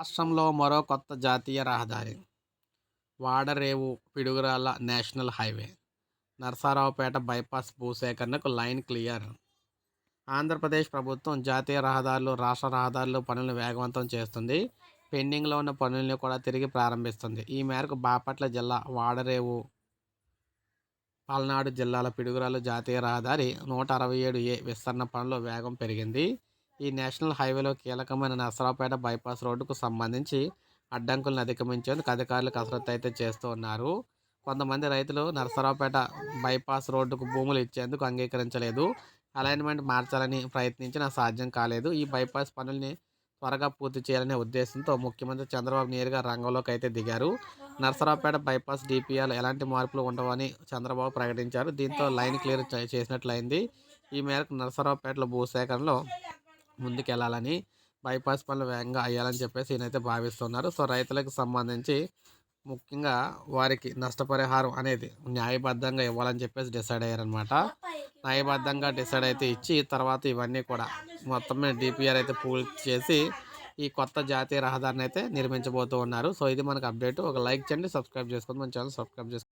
రాష్ట్రంలో మరో కొత్త జాతీయ రహదారి Vadarevu Piduguralla national highway Narasaraopet bypass భూసేకరణకు line clear. Andhra Pradesh ప్రభుత్వం జాతీయ రహదారులు రాష్ట్ర రహదారులు పనులను వేగవంతం చేస్తుంది. పెండింగ్లో ఉన్న పనులను కూడా తిరిగి ప్రారంభిస్తుంది. ఈ మేరకు బాపట్ల జిల్లా వాడరేవు పల్నాడు జిల్లాల పిడుగురాలు జాతీయ రహదారి నూట అరవై ఏడు ఏ విస్తరణ పనులు వేగం పెరిగింది. ఈ నేషనల్ హైవేలో కీలకమైన నరసరావుపేట బైపాస్ రోడ్డుకు సంబంధించి అడ్డంకులను అధిగమించేందుకు అధికారులు కసరత్తు అయితే చేస్తూ ఉన్నారు. కొంతమంది రైతులు నరసరావుపేట బైపాస్ రోడ్డుకు భూములు ఇచ్చేందుకు అంగీకరించలేదు. అలైన్మెంట్ మార్చాలని ప్రయత్నించినా సాధ్యం కాలేదు. ఈ బైపాస్ పనుల్ని త్వరగా పూర్తి చేయాలనే ఉద్దేశంతో ముఖ్యమంత్రి చంద్రబాబు నేరుగా రంగంలోకి అయితే దిగారు. నరసరావుపేట బైపాస్ డిపిఆర్ ఎలాంటి మార్పులు ఉండవని చంద్రబాబు ప్రకటించారు. దీంతో లైన్ క్లియర్ చేసినట్లయింది. ఈ మేరకు నరసరావుపేటలో భూసేకరణలో ముందుకెళ్ళాలని బైపాస్ పనులు వేగంగా అయ్యాలని చెప్పేసి ఈయనైతే భావిస్తున్నారు. సో రైతులకు సంబంధించి ముఖ్యంగా వారికి నష్టపరిహారం అనేది న్యాయబద్ధంగా ఇవ్వాలని చెప్పేసి డిసైడ్ అయ్యారనమాట న్యాయబద్ధంగా డిసైడ్ అయితే ఇచ్చి తర్వాత ఇవన్నీ కూడా మొత్తం మీద డిపిఆర్ అయితే పూర్తి చేసి ఈ కొత్త జాతీయ రహదారిని అయితే నిర్మించబోతూ ఉన్నారు. సో ఇది మనకు అప్డేట్. ఒక లైక్ చేయండి సబ్స్క్రైబ్ చేసుకోండి. మన ఛానల్ సబ్స్క్రైబ్ చేసుకోండి.